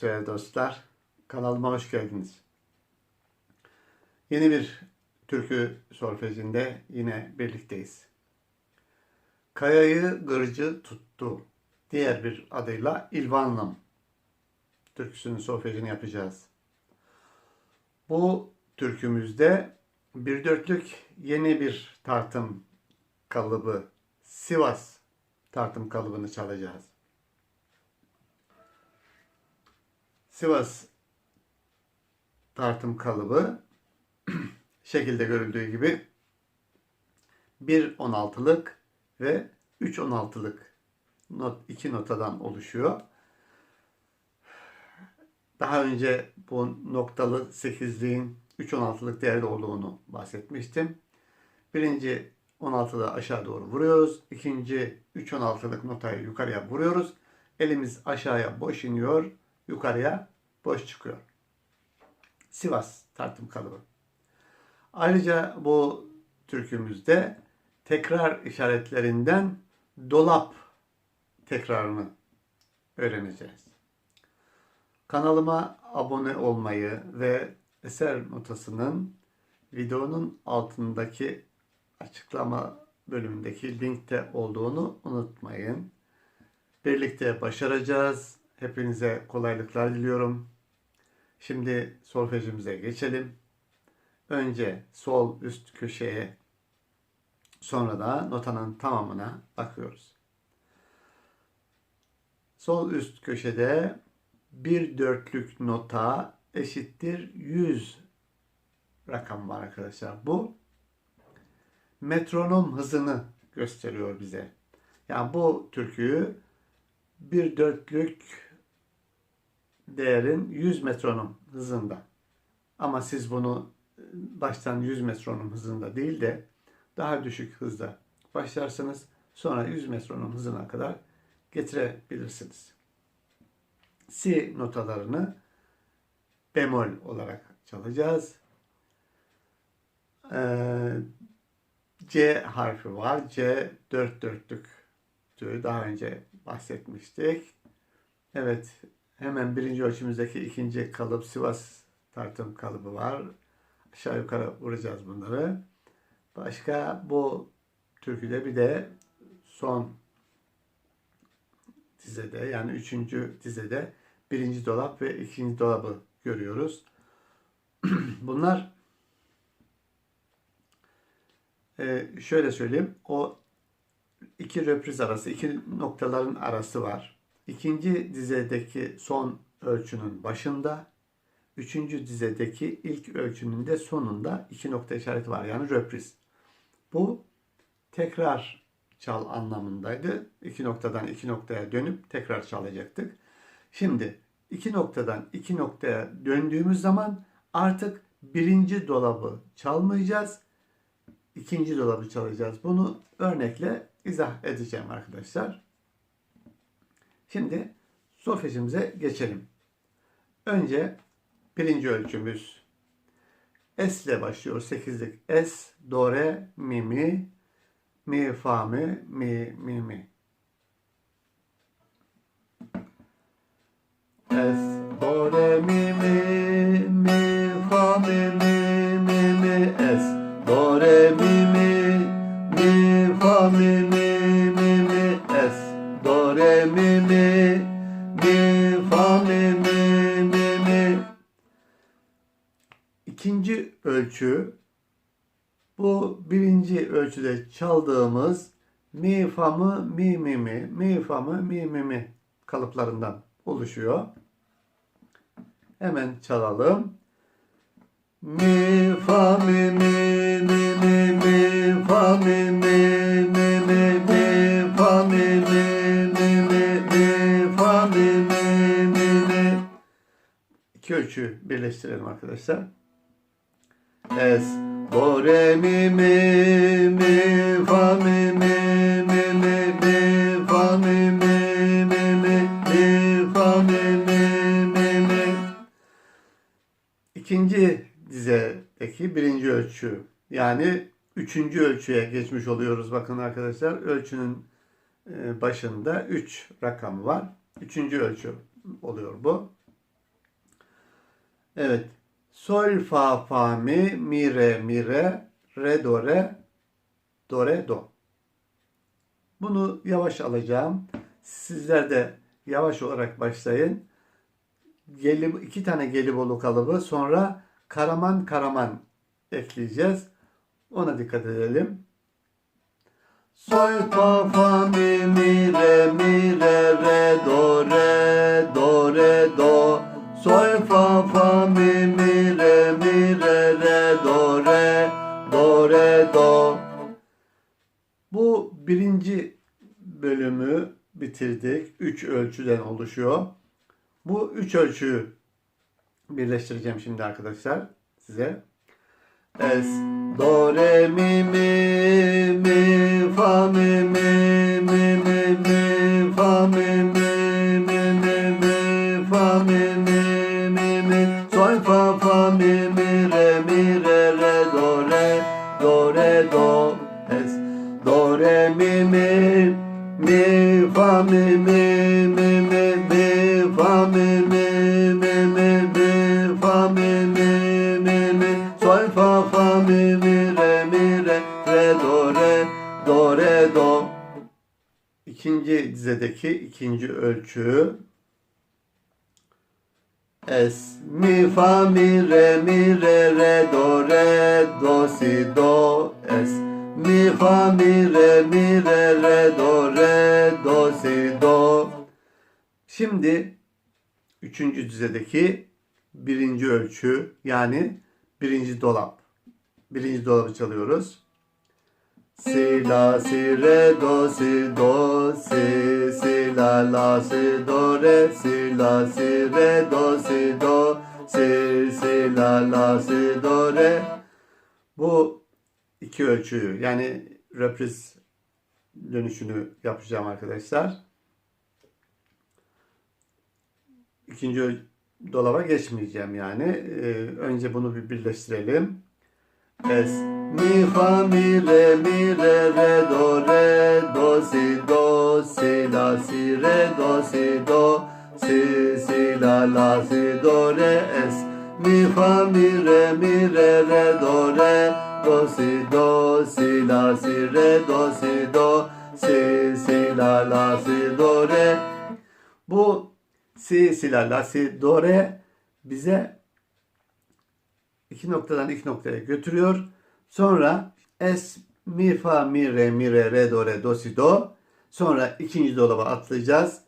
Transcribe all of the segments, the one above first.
müptezel dostlar. Kanalıma hoş geldiniz. Yeni bir türkü solfejinde yine birlikteyiz. Kayayı gırcı tuttu. Diğer bir adıyla İlvanlım türküsünün solfejini yapacağız. Bu türkümüzde bir dörtlük yeni bir tartım kalıbı Sivas tartım kalıbını çalacağız. Sivas tartım kalıbı şekilde görüldüğü gibi 1 16'lık ve 3 16'lık not iki notadan oluşuyor. Daha önce bu noktalı 8'liğin 3 16'lık değerli olduğunu bahsetmiştim. Birinci 16'da aşağı doğru vuruyoruz. İkinci 3 16'lık notayı yukarıya vuruyoruz. Elimiz aşağıya boş iniyor, yukarıya boş çıkıyor. Sivas tartım kalıbı. Ayrıca bu türkümüzde tekrar işaretlerinden dolap tekrarını öğreneceğiz. Kanalıma abone olmayı ve eser notasının videonun altındaki açıklama bölümündeki linkte olduğunu unutmayın. Birlikte başaracağız. Hepinize kolaylıklar diliyorum. Şimdi solfejimize geçelim. Önce sol üst köşeye sonra da notanın tamamına bakıyoruz. Sol üst köşede bir dörtlük nota eşittir 100 rakam var arkadaşlar. Bu metronom hızını gösteriyor bize. Yani bu türküyü bir dörtlük değerin 100 metronom hızında. Ama siz bunu baştan 100 metronom hızında değil de daha düşük hızda başlarsınız. Sonra 100 metronom hızına kadar getirebilirsiniz. Si notalarını bemol olarak çalacağız. Ee, C harfi var. C dört dörtlüktü. Daha önce bahsetmiştik. Evet. Hemen birinci ölçümüzdeki ikinci kalıp Sivas tartım kalıbı var. Aşağı yukarı vuracağız bunları. Başka bu türküde bir de son dizede yani üçüncü dizede birinci dolap ve ikinci dolabı görüyoruz. Bunlar e, şöyle söyleyeyim. O iki röpriz arası, iki noktaların arası var. İkinci dizedeki son ölçünün başında, üçüncü dizedeki ilk ölçünün de sonunda iki nokta işareti var. Yani röpriz. Bu tekrar çal anlamındaydı. İki noktadan iki noktaya dönüp tekrar çalacaktık. Şimdi iki noktadan iki noktaya döndüğümüz zaman artık birinci dolabı çalmayacağız. ikinci dolabı çalacağız. Bunu örnekle izah edeceğim arkadaşlar. Şimdi solfejimize geçelim. Önce birinci ölçümüz S ile başlıyor. Sekizlik S, do, re, mi, mi, mi, fa, mi, mi, mi, mi. S, ölçüde çaldığımız mi fa mı mi mi mi mi fa mı mi mi mi kalıplarından oluşuyor. Hemen çalalım. Mi fa mi mi mi mi mi fa mi mi mi mi mi fa mi mi mi mi mi fa mi mi mi mi İki ölçü birleştirelim arkadaşlar. Es, do, mi, mi, mi, fa, mi, mi, mi, mi, mi, mi, mi, mi, mi, mi, mi, mi, mi, mi. İkinci dizedeki birinci ölçü. Yani üçüncü ölçüye geçmiş oluyoruz. Bakın arkadaşlar ölçünün e, başında 3 rakamı var. Üçüncü ölçü oluyor bu. Evet. Sol fa fa mi mi re mi re re do re do re do. Bunu yavaş alacağım. Sizler de yavaş olarak başlayın. Gelib, iki tane gelibolu kalıbı sonra karaman karaman ekleyeceğiz. Ona dikkat edelim. Sol fa fa mi mi re mi re re do re do re do Sol fa fa mi bölümü bitirdik. Üç ölçüden oluşuyor. Bu üç ölçüyü birleştireceğim şimdi arkadaşlar size. Es, do, re, mi, mi, mi, fa, mi, mi, mi, mi, mi, fa, mi, mi, mi, mi, mi, fa, mi, mi, mi, mi, sol, fa, fa, mi, mi, re, mi, re, re, do, re, do, re, do, es, do, re, mi, mi, mi, fa, mi, mi, mi, mi, mi, fa, mi, mi, mi, mi, mi, fa, mi, mi, mi, mi, sol, fa, fa, mi, mi, re, mi, re, re, do, re, do, re, do. İkinci dizedeki ikinci ölçü. Es, mi, fa, mi, re, mi, re, re, do, re, do, si, do, es. Mi, fa, mi, re, mi, re, re, do, re, do, si, do. Şimdi üçüncü dizedeki birinci ölçü yani birinci dolap. Birinci dolabı çalıyoruz. Si, la, si, re, do, si, do, si, si, la, la, si, do, re, si, la, si, re, do, si, do, si, si, la, la, si, do, re. Bu iki ölçüyü yani repriz dönüşünü yapacağım arkadaşlar. İkinci dolaba geçmeyeceğim yani. Ee, önce bunu bir birleştirelim. Es mi fa mi re mi re re do re do si do si la si re do si do si si la la si do re es mi fa mi re mi re re do re do si do si la si re do si do si si la la si do re bu si si la la si do re bize iki noktadan iki noktaya götürüyor. Sonra es mi fa mi re mi re re do re do si do. Sonra ikinci dolaba atlayacağız.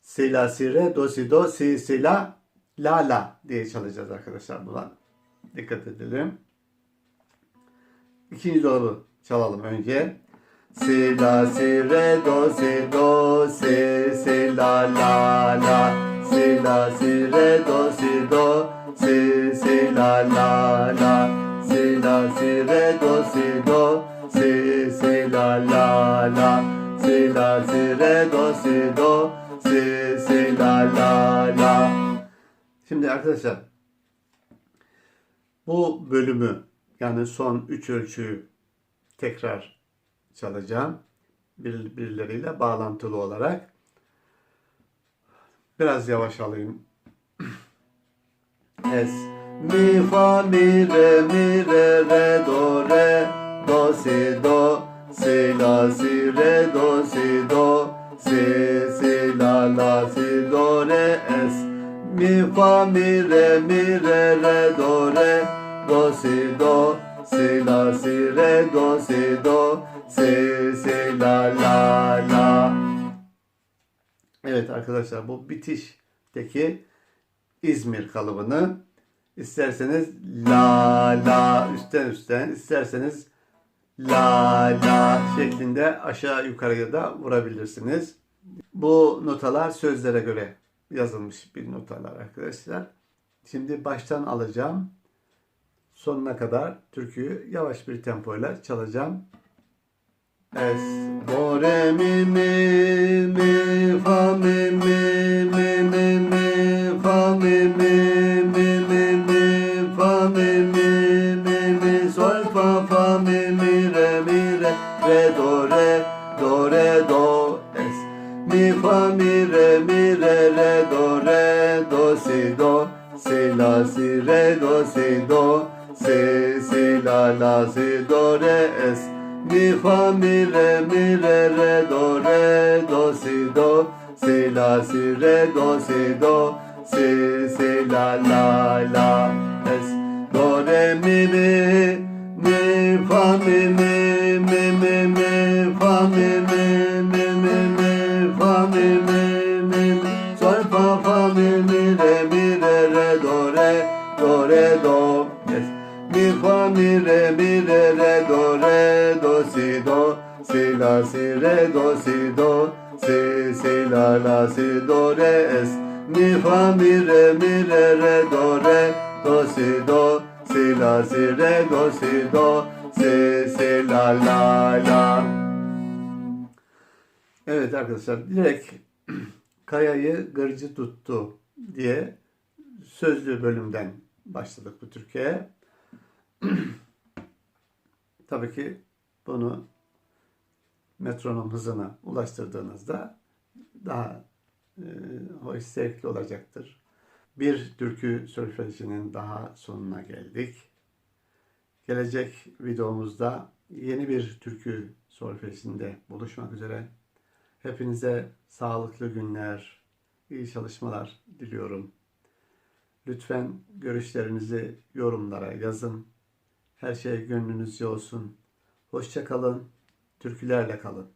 Si la si re do si do si si la la la diye çalacağız arkadaşlar buna. Dikkat edelim. İkinci dolabı çalalım önce. Si la si re do si do si si la la la. Si la si re do si do si si la la la. Si la si re do si do si si la la la. Si la si re do si do si si la la la. Şimdi arkadaşlar bu bölümü yani son üç ölçüyü tekrar çalacağım. Birbirleriyle bağlantılı olarak. Biraz yavaş alayım. Es. Mi fa mi re mi re re do re do si do si la si re do si do si si la la si do re es mi fa mi re mi re re do re do si do si la si re do si do si si la la la Evet arkadaşlar bu bitişteki İzmir kalıbını isterseniz la la üstten üstten isterseniz la la şeklinde aşağı yukarıya da vurabilirsiniz. Bu notalar sözlere göre yazılmış bir notalar arkadaşlar. Şimdi baştan alacağım. Sonuna kadar türküyü yavaş bir tempoyla çalacağım. Es, do, re, mi, mi, mi, fa, mi, mi, mi, mi, mi, fa, mi, mi, mi, mi, mi, fa, mi, mi, mi, mi, sol, fa, fa, mi, mi, re, mi, re, re, do, re, do, re, do, es. Mi, fa, mi, re, mi, re, re, do, re, do, si, do, si, la si re do si do si si la la si do re es. Mi fa mi re mi re re do re do si do. Si la si re do si do. Si si la la la es. Do re mi mi. Mi fa mi mi mi re mi re re do re do si do. Si la si re do si do. Si si la la si do re es. Mi fa mi re mi re re do re do si do. Si la si re do si do. Si si la la la. Evet arkadaşlar direkt Kaya'yı gırcı tuttu diye sözlü bölümden başladık bu Türkiye'ye. Tabii ki bunu metronom hızına ulaştırdığınızda daha e, hoş zevkli olacaktır. Bir türkü sörfecinin daha sonuna geldik. Gelecek videomuzda yeni bir türkü solfejinde buluşmak üzere. Hepinize sağlıklı günler, iyi çalışmalar diliyorum. Lütfen görüşlerinizi yorumlara yazın. Her şey gönlünüzce olsun. Hoşça kalın. Türkülerle kalın.